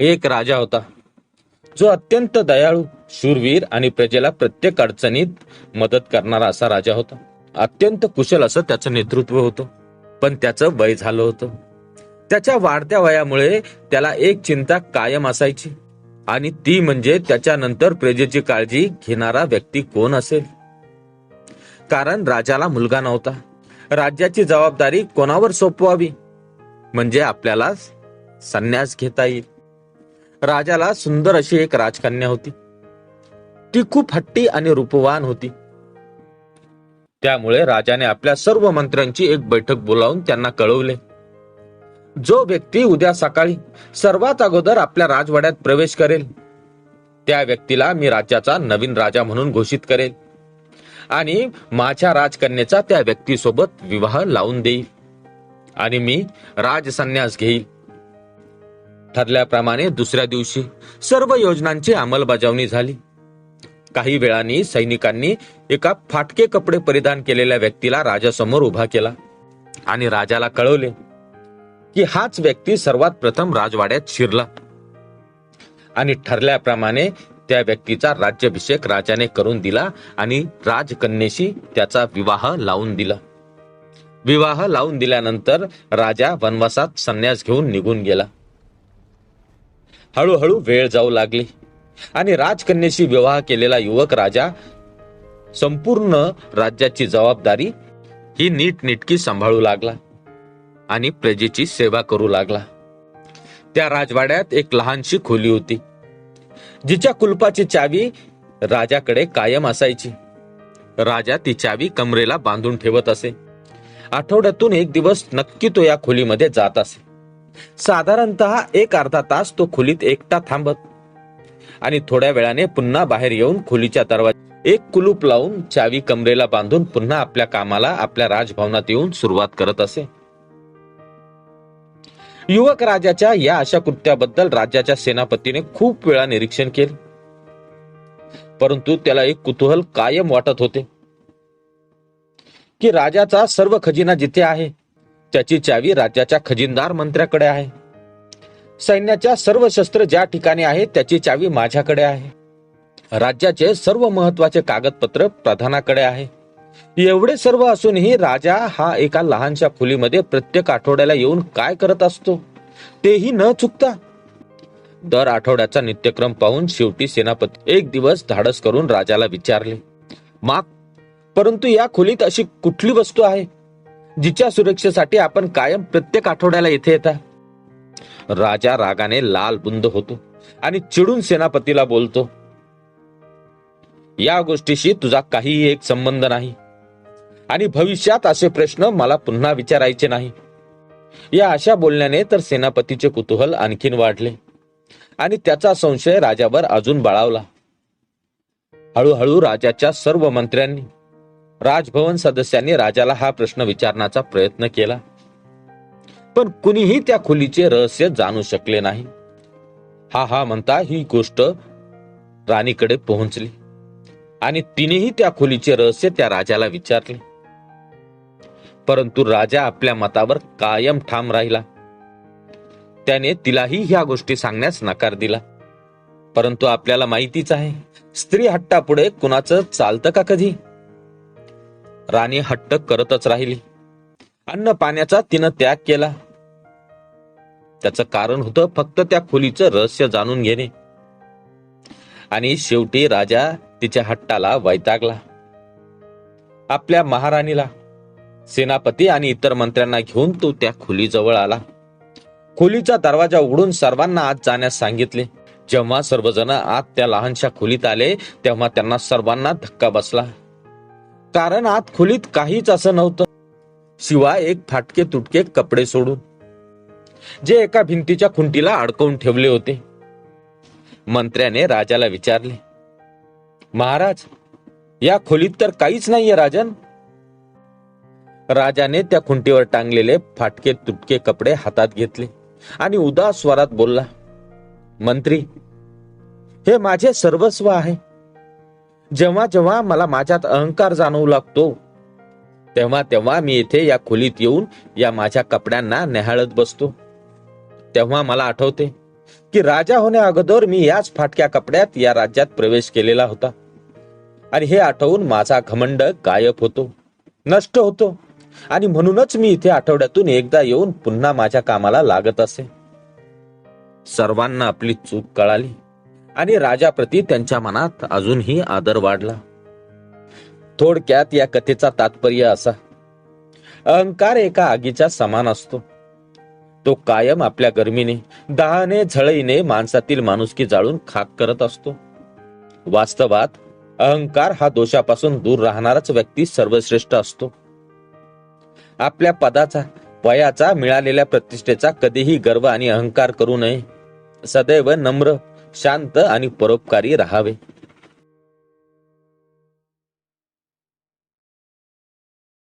एक राजा होता. जो अत्यंत दयाळू शूरवीर आणि प्रजेला प्रत्येक अडचणीत मदत करणारा असा राजा होता. अत्यंत कुशल असं त्याचं नेतृत्व होतं. पण त्याचं वय झालं होतं. त्याच्या वाढत्या वयामुळे त्याला एक चिंता कायम असायची. आणि ती म्हणजे त्याच्यानंतर प्रजेची काळजी घेणारा व्यक्ती कोण असेल? कारण राजाला मुलगा नव्हता. राज्याची जबाबदारी कोणावर सोपवावी? म्हणजे आपल्याला संन्यास घेता येईल. राजाला सुंदर अशी एक राजकन्या होती. ती खूप हट्टी आणि रूपवान होती. त्यामुळे राजाने आपल्या सर्व मंत्र्यांची एक बैठक बोलावून त्यांना कळवले. जो व्यक्ती उद्या सकाळी सर्वात अगोदर आपल्या राजवाड्यात प्रवेश करेल त्या व्यक्तीला मी राज्याचा नवीन राजा म्हणून घोषित करेल आणि माझ्या राजकन्याचा त्या व्यक्तीसोबत विवाह लावून देईल आणि मी राजसन्यास घेईल. ठरल्याप्रमाणे दुसऱ्या दिवशी सर्व योजनांची अंमलबजावणी झाली. काही वेळाने सैनिकांनी एका फाटके कपडे परिधान केलेल्या व्यक्तीला राजासमोर उभा केला आणि राजाला कळवले की हाच व्यक्ती सर्वात प्रथम राजवाड्यात शिरला. आणि ठरल्याप्रमाणे त्या व्यक्तीचा राज्याभिषेक राजाने करून दिला आणि राजकन्येशी त्याचा विवाह लावून दिला. विवाह लावून दिल्यानंतर राजा वनवासात संन्यास घेऊन निघून गेला. हळूहळू वेळ जाऊ लागली. आणि राजकन्येशी विवाह केलेला युवक राजा संपूर्ण राज्याची जबाबदारी ही नीटनिटकी सांभाळू लागला आणि प्रजेची सेवा करू लागला. त्या राजवाड्यात एक लहानशी खोली होती. जिच्या कुलपाची चावी राजाकडे कायम असायची. राजा ती चावी कमरेला बांधून ठेवत असे. आठवड्यातून एक दिवस नक्की तो या खोलीमध्ये जात असे. साधारणतः एक अर्धा तास तो खोलीत एकटा थांबत. आणि थोड्या वेळाने पुन्हा बाहेर येऊन खोलीच्या दरवाजा एक कुलूप लावून चावी कमरेला बांधून पुन्हा आपल्या कामाला आपल्या राजभवनात येऊन सुरुवात करत असे. युवक राजाच्या या अशा कृत्याबद्दल राज्याच्या सेनापतीने खूप वेळा निरीक्षण केले. परंतु त्याला एक कुतूहल कायम वाटत होते. की राजाचा सर्व खजिना जिथे आहे त्याची चावी राज्याच्या खजिनदार मंत्र्याकडे आहे. सैन्याच्या सर्व शस्त्र ज्या ठिकाणी आहे त्याची चावी माझ्याकडे आहे. राज्याचे सर्व महत्त्वाचे कागदपत्र प्रधानाकडे आहे. एवढे सर्व असूनही राजा हा एका लहानशा खोलीमध्ये प्रत्येक आठवड्याला येऊन काय करत असतो तेही न चुकता. दर आठवड्याचा नित्यक्रम पाहून शेवटी सेनापती एक दिवस धाडस करून राजाला विचारले माग परंतु या खोलीत अशी कुठली वस्तू आहे? जिच्या सुरक्षेसाठी आपण कायम प्रत्येक आठवड्याला येथे येता. राजा रागाने लाल बुंद होतो आणि चिडून सेनापतीला बोलतो या गोष्टीशी तुझा काहीही एक संबंध नाही आणि भविष्यात असे प्रश्न मला पुन्हा विचारायचे नाही. या अशा बोलण्याने तर सेनापतीचे कुतूहल आणखीन वाढले आणि त्याचा संशय राजावर अजून बळावला. हळूहळू राजाच्या सर्व मंत्र्यांनी राजभवन सदस्यांनी राजाला हा प्रश्न विचारण्याचा प्रयत्न केला. पण कुणीही त्या खोलीचे रहस्य जाणू शकले नाही. हा हा म्हणता ही गोष्ट राणीकडे पोहोचली. आणि तिनेही त्या खोलीचे रहस्य त्या राजाला विचारले. परंतु राजा आपल्या मतावर कायम ठाम राहिला. त्याने तिलाही ह्या गोष्टी सांगण्यास नकार दिला. परंतु आपल्याला माहितीच आहे स्त्री हट्टापुढे कुणाचं चालतं का कधी? राणी हट्ट करतच राहिली. अन्न पाण्याचा तिनं त्याग केला. त्याचं कारण होतं फक्त त्या खोलीचं रहस्य जाणून घेणे. आणि शेवटी राजा तिच्या हट्टाला वैतागला. आपल्या महाराणीला सेनापती आणि इतर मंत्र्यांना घेऊन तो त्या खोलीजवळ आला. खोलीचा दरवाजा उघडून सर्वांना आत जाण्यास सांगितले. जेव्हा सर्वजण आत त्या लहानशा खोलीत आले तेव्हा त्यांना सर्वांना धक्का बसला. कारण आत खोलीत काहीच असं नव्हतं. शिवाय एक फाटके तुटके कपडे सोडून. जे एका भिंतीच्या खुंटीला अडकवून ठेवले होते. मंत्र्याने राजाला विचारले महाराज या खोलीत तर काहीच नाहीये राजन. राजाने त्या खुंटीवर टांगलेले फाटके तुटके कपडे हातात घेतले आणि उदास स्वरात बोलला मंत्री हे माझे सर्वस्व आहे. जेव्हा जेव्हा मला माझ्यात अहंकार जाणवू लागतो तेव्हा तेव्हा मी इथे या खोलीत येऊन या माझ्या कपड्यांना न्याहाळत बसतो. तेव्हा मला आठवते की राजा होण्या अगोदर मी याच फाटक्या कपड्यात या राज्यात प्रवेश केलेला होता. आणि हे आठवून माझा घमंड गायब होतो नष्ट होतो. आणि म्हणूनच मी इथे आठवड्यातून एकदा येऊन पुन्हा माझ्या कामाला लागत असे. सर्वांना आपली चूक कळाली. आणि राजाप्रती त्यांच्या मनात अजूनही आदर वाढला. थोडक्यात या कथेचा तात्पर्य असा. अहंकार एका आगीच्या समान असतो. तो कायम आपल्या गर्मीने दहाने झळईने माणसातील माणुसकी जाळून खाक करत असतो. वास्तवात अहंकार हा दोषापासून दूर राहणाराच व्यक्ती सर्वश्रेष्ठ असतो. आपल्या पदाचा वयाचा मिळालेल्या प्रतिष्ठेचा कधीही गर्व आणि अहंकार करू नये. सदैव नम्र शांत आणि परोपकारी राहावे.